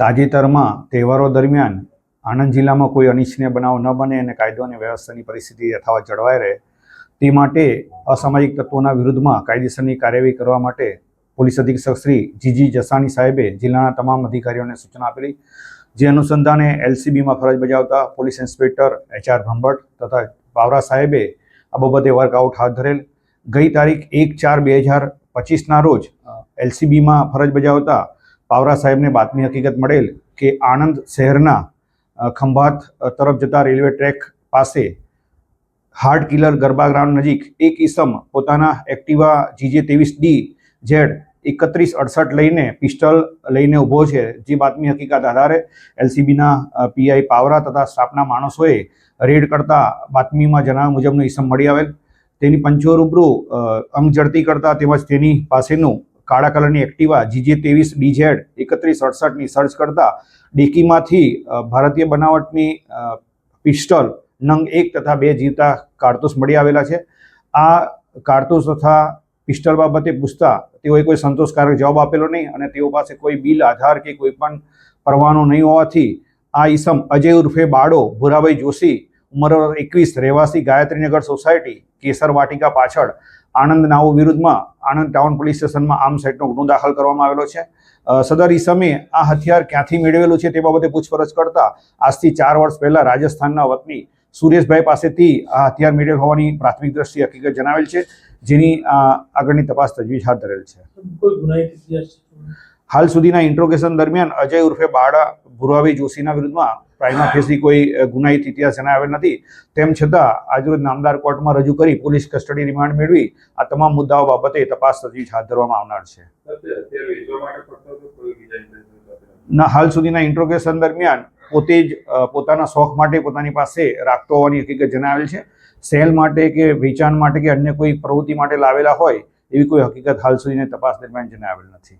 તાજેતરમાં તહેવારો દરમિયાન આણંદ જિલ્લામાં કોઈ અનિચ્છનીય બનાવ ન બને અને કાયદો અને વ્યવસ્થાની પરિસ્થિતિ યથાવત જળવાઈ રહે તે માટે અસામાજિક તત્વોના વિરુદ્ધમાં કાયદેસરની કાર્યવાહી કરવા માટે પોલીસ અધિક્ષક શ્રી જીજી જસાણી સાહેબે જિલ્લાના તમામ અધિકારીઓને સૂચના આપેલી જે અનુસંધાને એલસીબીમાં ફરજ બજાવતા પોલીસ ઇન્સ્પેક્ટર એચઆર ભંભટ તથા પાવરા સાહેબે આ બાબતે વર્કઆઉટ હાથ ધરેલ. ગઈ તારીખ એક ચાર બે હજાર પચીસના રોજ એલસીબીમાં ફરજ બજાવતા પાવરા સાહેબને બાતમી હકીકત મળેલ કે આણંદ શહેરના ખંભાત તરફ જતા રેલવે ટ્રેક પાસે હાર્ડ કિલર ગરબા ગ્રાઉન્ડ નજીક એક ઈસમ પોતાના એક્ટિવા જીજે ત્રેવીસ ડી ઝેડ એકત્રીસ અડસઠ લઈને પિસ્ટલ લઈને ઊભો છે. જે બાતમી હકીકત આધારે એલસીબીના પીઆઈ પાવરા તથા સ્ટાફના માણસોએ રેડ કરતા બાતમીમાં જણાવ્યા મુજબનો ઈસમ મળી આવેલ. તેની પંચો રૂબરૂ અંગ જડતી કરતા તેમજ તેની પાસેનું કાળા કલરની એક્ટિવા, જીજે ત્રેવીસ, ડીઝેડ, એકત્રીસ, અડસઠની સર્ચ કરતા ડેકીમાંથી ભારતીય બનાવટની પિસ્ટલ, નંગ એક તથા બે જીવતા કારતૂસ મળી આવેલા છે. આ કારતૂસ તથા પિસ્ટલ બાબતે પૂછતા તેઓએ કોઈ સંતોષકારક જવાબ આપેલો નહીં અને તેઓ પાસે કોઈ બિલ, આધાર કે કોઈ પણ પરવાનો નહીં હોવાથી આ ઈસમ અજય ઉર્ફે બાળો ભુરાભાઈ જોશી ઉંમર એકવીસ રહેવાસી ગાયત્રીનગર સોસાયટી કેસર વાટિકા પાછળ આણંદ નાઓ વિરુદ્ધમાં આણંદ ટાઉન પોલીસ સ્ટેશનમાં આમ સાઇટનો ગુનો દાખલ કરવામાં આવેલો છે સદર ઈસમે આ હથિયાર ક્યાંથી મેળવેલું છે તે બાબતે પૂછપરછ કરતા આજથી ચાર વર્ષ પહેલા રાજસ્થાનના વતની સુરેશભાઈ પાસેથી આ હથિયાર મેળવેલ હોવાની પ્રાથમિક દ્રષ્ટિએ હકીકત જણાવેલ છે જેની આગળની તપાસ તજવીજ હાથ ધરેલ છે? હાલ સુધીના ઇન્ટ્રોગેશન દરમિયાન અજય ઉર્ફે બાળા ભુરાભાઈ જોશીના વિરુદ્ધમાં પ્રાઇમા ફેસી કોઈ ગુનાહિત ઇતિહાસ જણાવેલ નથી. તેમ છતાં આજરોજ નામદાર કોર્ટમાં રજૂ કરી પોલીસ કસ્ટડી રિમાન્ડ મેળવી આ તમામ મુદ્દાઓ બાબતે તપાસ તજવીજ હાથ ધરવામાં આવનાર છે? ના, હાલ સુધીના ઇન્ટ્રોગેશન દરમિયાન પોતે જ પોતાના શોખ માટે પોતાની પાસે રાખતો હોવાની હકીકત જણાવેલ છે. સેલ માટે કે વેચાણ માટે કે અન્ય કોઈ પ્રવૃત્તિ માટે લાવેલા હોય એવી કોઈ હકીકત હાલ સુધીની તપાસ દરમિયાન જણાવેલ નથી.